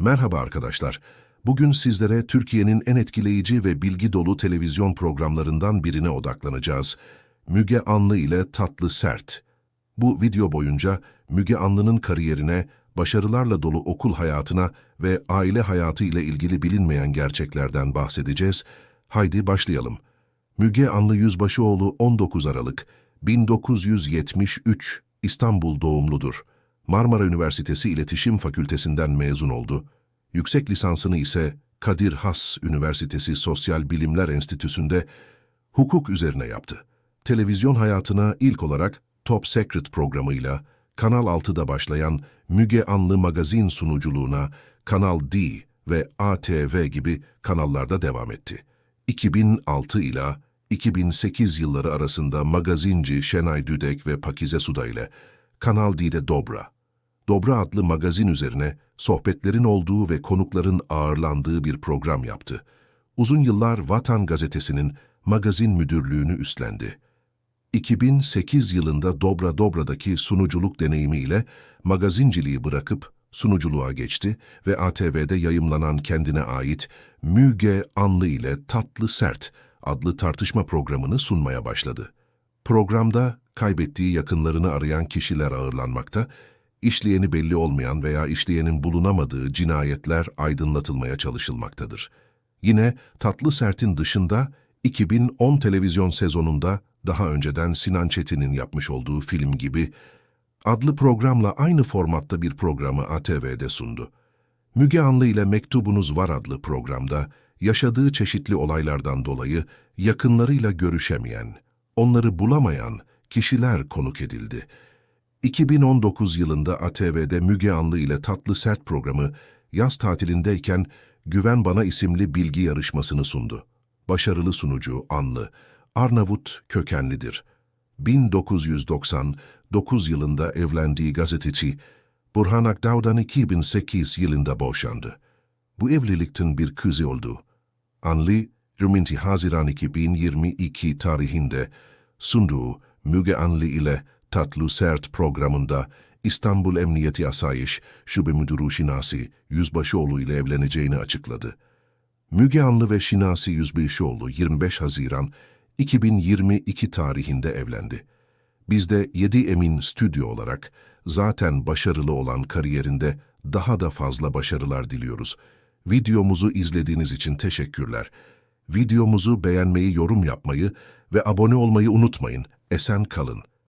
Merhaba arkadaşlar. Bugün sizlere Türkiye'nin en etkileyici ve bilgi dolu televizyon programlarından birine odaklanacağız. Müge Anlı ile Tatlı Sert. Bu video boyunca Müge Anlı'nın kariyerine, başarılarla dolu okul hayatına ve aile hayatı ile ilgili bilinmeyen gerçeklerden bahsedeceğiz. Haydi başlayalım. Müge Anlı Yüzbaşıoğlu 19 Aralık 1973 İstanbul doğumludur. Marmara Üniversitesi İletişim Fakültesinden mezun oldu. Yüksek lisansını ise Kadir Has Üniversitesi Sosyal Bilimler Enstitüsü'nde hukuk üzerine yaptı. Televizyon hayatına ilk olarak Top Secret programıyla Kanal 6'da başlayan Müge Anlı magazin sunuculuğuna Kanal D ve ATV gibi kanallarda devam etti. 2006 ila 2008 yılları arasında magazinci Şenay Düdek ve Pakize Suda ile Kanal D'de Dobra, Dobra adlı magazin üzerine sohbetlerin olduğu ve konukların ağırlandığı bir program yaptı. Uzun yıllar Vatan Gazetesi'nin magazin müdürlüğünü üstlendi. 2008 yılında Dobra Dobra'daki sunuculuk deneyimiyle magazinciliği bırakıp sunuculuğa geçti ve ATV'de yayımlanan kendine ait Müge Anlı ile Tatlı Sert adlı tartışma programını sunmaya başladı. Programda kaybettiği yakınlarını arayan kişiler ağırlanmakta, işleyeni belli olmayan veya işleyenin bulunamadığı cinayetler aydınlatılmaya çalışılmaktadır. Yine Tatlı Sert'in dışında 2010 televizyon sezonunda daha önceden Sinan Çetin'in yapmış olduğu film gibi adlı programla aynı formatta bir programı ATV'de sundu. Müge Anlı ile Mektubunuz Var adlı programda yaşadığı çeşitli olaylardan dolayı yakınlarıyla görüşemeyen, onları bulamayan kişiler konuk edildi. 2019 yılında ATV'de Müge Anlı ile Tatlı Sert programı yaz tatilindeyken Güven Bana isimli bilgi yarışmasını sundu. Başarılı sunucu Anlı, Arnavut kökenlidir. 1999 yılında evlendiği gazeteci Burhan Akdağ'dan 2008 yılında boşandı. Bu evlilikten bir kızı oldu. Anlı, 20 Haziran 2022 tarihinde sunduğu Müge Anlı ile Tatlı Sert programında İstanbul Emniyeti Asayiş Şube Müdürü Şinasi Yüzbaşıoğlu ile evleneceğini açıkladı. Müge Anlı ve Şinasi Yüzbaşıoğlu 25 Haziran 2022 tarihinde evlendi. Biz de 7 Emin Stüdyo olarak zaten başarılı olan kariyerinde daha da fazla başarılar diliyoruz. Videomuzu izlediğiniz için teşekkürler. Videomuzu beğenmeyi, yorum yapmayı ve abone olmayı unutmayın. Esen kalın.